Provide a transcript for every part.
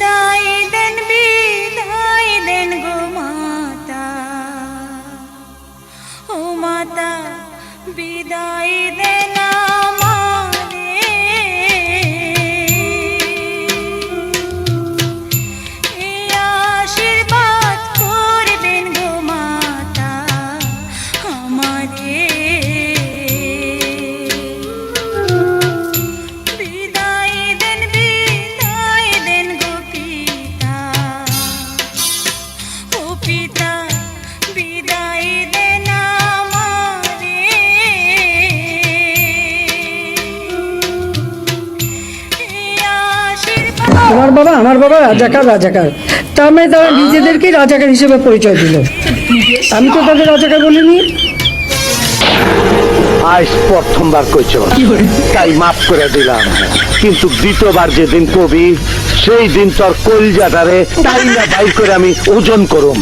বিদায় দেন বিদায় দেন গো মাতা। ও মাতা বিদায় দেন তোমার বাবা আমার বাবা রাজাকার রাজাকার। তার মানে তারা নিজেদেরকে রাজাকার হিসেবে পরিচয় দিল। আমি তো তাদের রাজাকার বলিনি। আজ প্রথমবার কইছ। তাই মাফ করে দিলাম। কিন্তু দ্বিতীয়বার যেদিন কবি সেই দিন তোর কলজাটারে তাই না বাইর করে আমি ওজন করুম।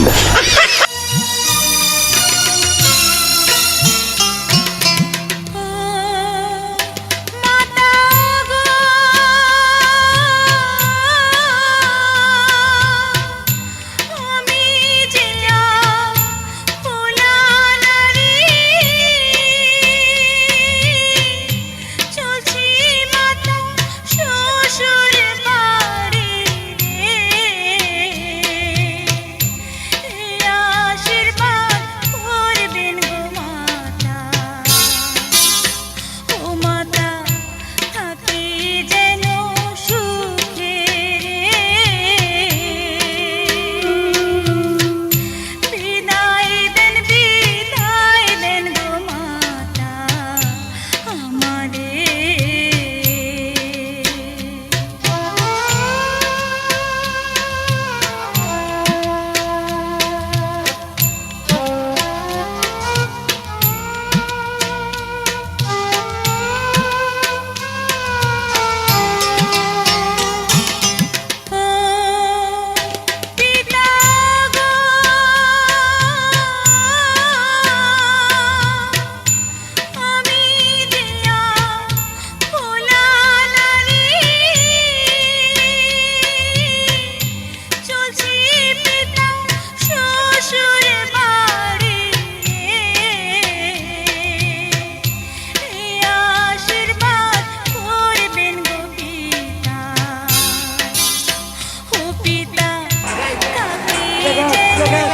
Go, go, go.